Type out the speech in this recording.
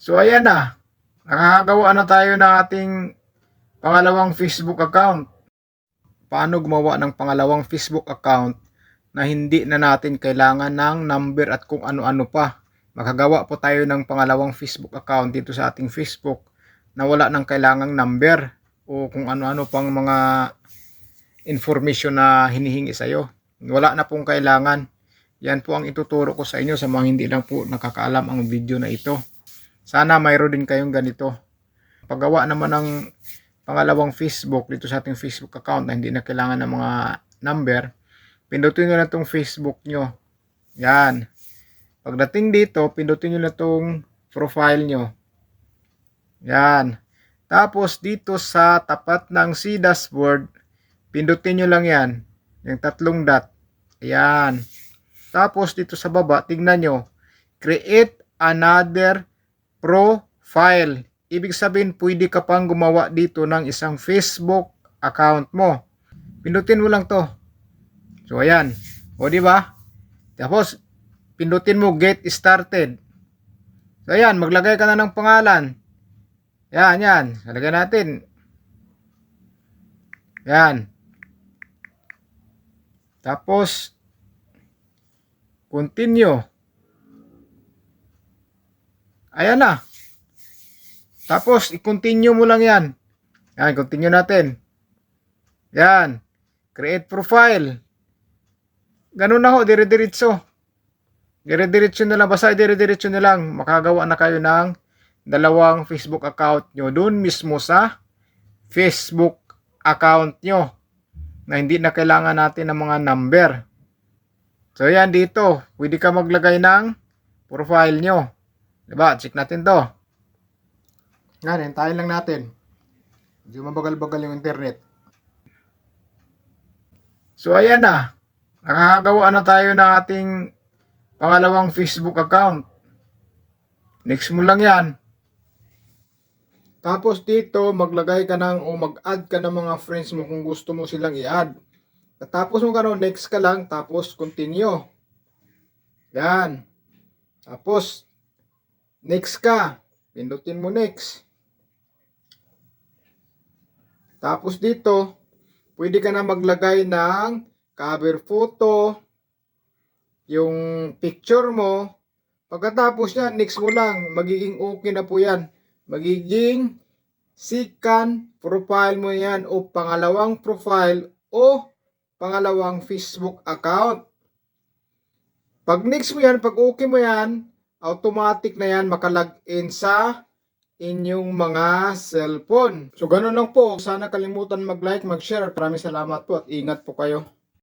So ayan na. Nakakagawa na tayo ng ating pangalawang Facebook account. Paano gumawa ng pangalawang Facebook account na hindi na natin kailangan ng number at kung ano-ano pa. Makagawa po tayo ng pangalawang Facebook account dito sa ating Facebook na wala nang kailangang number o kung ano-ano pang mga information na hinihingi sa'yo. Wala na pong kailangan. Yan po ang ituturo ko sa inyo sa mga hindi lang po nakakaalam ang video na ito. Sana mayroon din kayong ganito. Paggawa naman ng pangalawang Facebook dito sa ating Facebook account na hindi na kailangan ng mga number, pindutin nyo na itong Facebook nyo. Yan. Pagdating dito, pindutin nyo na itong profile nyo. Yan. Tapos dito sa tapat ng C dashboard, pindutin nyo lang yan. Yung tatlong dot. Ayan. Tapos dito sa baba, tignan nyo. Create another profile. Ibig sabihin, pwede ka pang gumawa dito ng isang Facebook account mo. Pindutin mo lang to. So, ayan. O, di ba? Tapos, pindutin mo get started. So, ayan. Maglagay ka na ng pangalan. Yan, yan. Lagyan natin. Yan. Tapos, continue. Ayan na. Tapos, i-continue mo lang yan. Yan, continue natin. Yan. Create profile. Ganun na ho, dire-diretso. Dire-diretso na lang, basta dire-diretso na lang. Makagawa na kayo ng dalawang Facebook account nyo. Doon mismo sa Facebook account nyo. Na hindi na kailangan natin ng mga number. So, yan dito. Pwede ka maglagay ng profile nyo. Diba? Check natin to. Yan, hintayin lang natin. Medyo mabagal-bagal yung internet. So, ayan na. Nakakagawa na tayo ng ating pangalawang Facebook account. Next mo lang yan. Tapos dito, maglagay ka ng o mag-add ka ng mga friends mo kung gusto mo silang i-add. Tapos mo ka no, next ka lang, tapos continue. Yan. Tapos, next ka. Pindutin mo next. Tapos dito, pwede ka na maglagay ng cover photo, yung picture mo. Pagkatapos yan, next mo lang, magiging okay na po yan. Magiging second profile mo yan o pangalawang profile o pangalawang Facebook account. Pag next mo yan, pag okay mo yan, automatic na yan makalagin sa inyong mga cellphone. So, ganun lang po. Sana kalimutan mag-like, mag-share. Maraming salamat po at ingat po kayo.